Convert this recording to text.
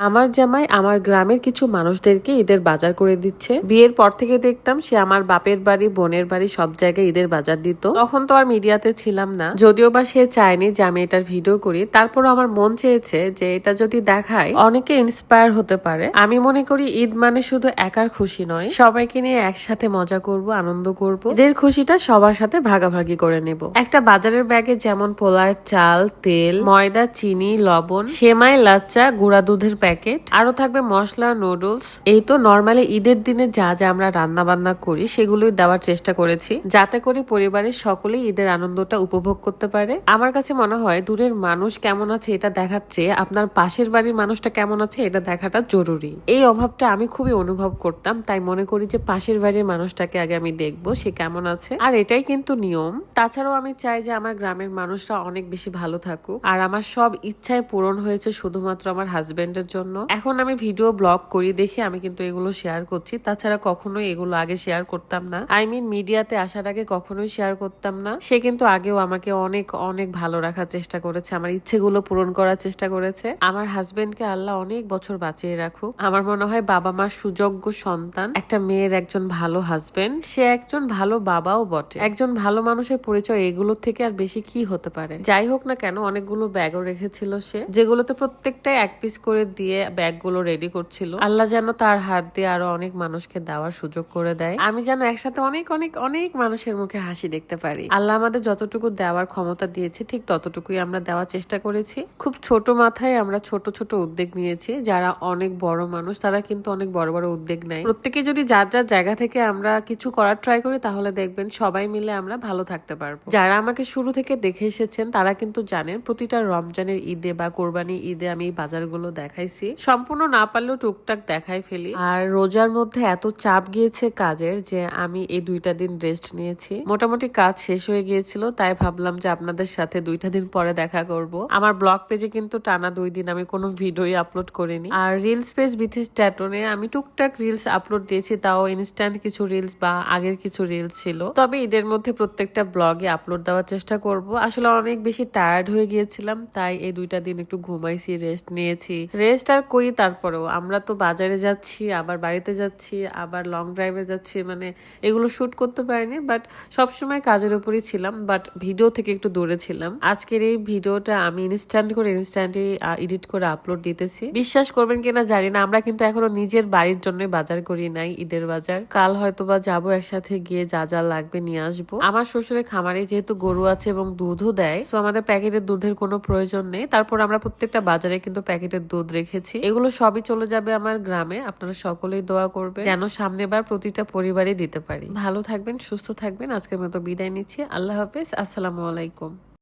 আমার জামাই আমার গ্রামের কিছু মানুষদেরকে ঈদের বাজার করে দিচ্ছে। বিয়ের পর থেকে দেখতাম সে আমার বাপের বাড়ি, বোনের বাড়ি সব জায়গায় ঈদের বাজার দিত। তখন তো আর মিডিয়াতে ছিলাম না। যদিও বা সে চায়নি যে আমি এটার ভিডিও করি তারপর আমার মন চেয়েছে যে এটা যদি দেখায়, অনেকে ইন্সপায়ার হতে পারে। আমি মনে করি ঈদ মানে শুধু একার খুশি নয়, সবাইকে নিয়ে একসাথে মজা করব, আনন্দ করব। ঈদের খুশিটা সবার সাথে ভাগাভাগি করে নেব। একটা বাজারের ব্যাগে যেমন পোলার চাল, তেল, ময়দা, চিনি, লবণ, সেমাই, লাচ্চা, গুঁড়া দুধের প্যাকেট আরও থাকবে মশলা নুডলস এই তো নর্মালি ঈদের দিনে যা যা আমরা রান্না বান্না করি, সেগুলোই দেওয়ার চেষ্টা করেছি। যাতে করে পরিবারের সকলেই ঈদের আনন্দটা উপভোগ করতে পারে। আমার কাছে মনে হয় দূরের মানুষ কেমন আছে এটা দেখাচ্ছে আপনার পাশের বাড়ির মানুষটা কেমন আছে এটা দেখাটা জরুরি। এই অভাবটা আমি খুবই অনুভব করতাম, তাই মনে করি যে পাশের বাড়ির মানুষটাকে আগে আমি দেখব, সে কেমন আছে। আর এটাই কিন্তু নিয়ম। তাছাড়াও আমি চাই যে আমার গ্রামের মানুষরা অনেক বেশি ভালো থাকুক। আর আমার সব ইচ্ছায় পূরণ হয়েছে শুধুমাত্র আমার হাজবেন্ডের জন্য। এখন আমি ভিডিও ব্লগ করি, দেখে আমি কিন্তু এগুলো শেয়ার করছি। তাছাড়া কখনোই এগুলো আগে শেয়ার করতাম না। আই মিন মিডিয়াতে আসার আগে কখনোই শেয়ার করতাম না। সে কিন্তু আগেও আমাকে অনেক অনেক ভালো রাখার চেষ্টা করেছে। আমার ইচ্ছেগুলো পূরণ করার চেষ্টা করেছে। আমার হাজবেন্ডকে আল্লাহ অনেক বছর বাঁচিয়ে রাখুক। আমার মনে হয় বাবা মার সুযোগ্য সন্তান, একটা মেয়ের একজন ভালো হাজবেন্ড সে একজন ভালো বাবাও বটে। একজন ভালো মানুষের পরিচয় এগুলোর থেকে আর বেশি কি হতে পারে? যাই হোক না কেন, অনেকগুলো ব্যাগও রেখেছিল সে, যেগুলোতে প্রত্যেকটাই এক পিস করে দিয়ে ব্যাগগুলো রেডি করছিল। আল্লাহ যেন তার হাত দিয়ে আরও অনেক মানুষকে দেওয়ার সুযোগ করে দেয়। আমি যেন একসাথে অনেক অনেক অনেক মানুষের মুখে হাসি দেখতে পারি। আল্লাহ আমাদের যতটুকু দেওয়ার ক্ষমতা দিয়েছে, ঠিক ততটুকুই আমরা দেওয়ার চেষ্টা করেছি। খুব ছোট মাথায় আমরা ছোট ছোট উদ্যোগ নিয়েছি। যারা অনেক বড় মানুষ, তারা কিন্তু অনেক বড় বড় উদ্যোগ নেয়। প্রত্যেকে যদি যার যার জায়গা থেকে আমরা কিছু করার ট্রাই করি, তাহলে দেখবেন সবাই মিলে আমরা ভালো থাকতে পারব। যারা আমাকে শুরু থেকে দেখে এসেছেন, তারা কিন্তু জানেন, প্রতিটা রমজানের ঈদে বা কোরবানি ঈদে আমি এই বাজারগুলো দেখাইছি। সম্পূর্ণ না পারলেও টুকটাক দেখাই ফেলি। আর রোজার মধ্যে এত চাপ গিয়েছে কাজের যে আমি এই দুইটা দিন রেস্ট নিয়েছি। মোটামুটি কাজ শেষ হয়ে গিয়েছিল, তাই ভাবলাম যে আপনাদের সাথে দুইটা দিন পরে দেখা করব। আমার ব্লগ পেজে কিন্তু টানা দুই দিন আমি কোনো ভিডিওই আপলোড করিনি। আর রিলস পেজ বিথিস ট্যাটনে আমি টুকটাক রিলস আপলোড দিয়েছি, তাও ইনস্ট্যান্ট কিছু রিলস বা আগের কিছু রিলস ছিল। তবে ঈদের মধ্যে প্রত্যেকটা ব্লগে আপলোড দেওয়ার চেষ্টা করব। আসলে অনেক বেশি টায়ার্ড হয়ে গিয়েছিলাম, তাই এই দুইটা দিন একটু ঘুমাইছি রেস্ট নিয়েছি। রেস্ট আর কই তারপরেও। আমরা তো বাজারে যাচ্ছি, আবার বাড়িতে যাচ্ছি, আবার লং ড্রাইভে যাচ্ছি মানে এগুলো শুট করতে পারিনি বাট সবসময় কাজের উপরই ছিলাম বাট ভিডিও থেকে একটু দূরে ছিলাম। আজকের এই ভিডিওটা আমি ইনস্ট্যান্ট করে ইনস্ট্যান্টই এডিট করে আপলোড দিতেছি। বিশ্বাস করবেন কিনা জানি না, আমরা কিন্তু এখনও নিজের বাড়ির জন্য বাজার করি নাই, ঈদের বাজার। কাল হয়তো বা যাব একসাথে গিয়ে যা যা লাগবে নিয়ে আসব। আমার শ্বশুরের খামারে যেহেতু গরু আছে এবং দুধও দেয় তো আমাদের প্যাকেটের দুধের কোনো প্রয়োজন নেই। তারপর আমরা প্রত্যেকটা বাজারে কিন্তু প্যাকেটের দুধ রেখেছি। এগুলো সবই চলে যাবে আমার গ্রামে। আপনারা সকলেই দোয়া করবে যেন সামনেবার প্রতিটা পরিবারে দিতে পারি। ভালো থাকবেন, সুস্থ থাকবেন। আজকের মতো বিদায় নিচ্ছি। আল্লাহ হাফেজ। আসসালামু আলাইকুম।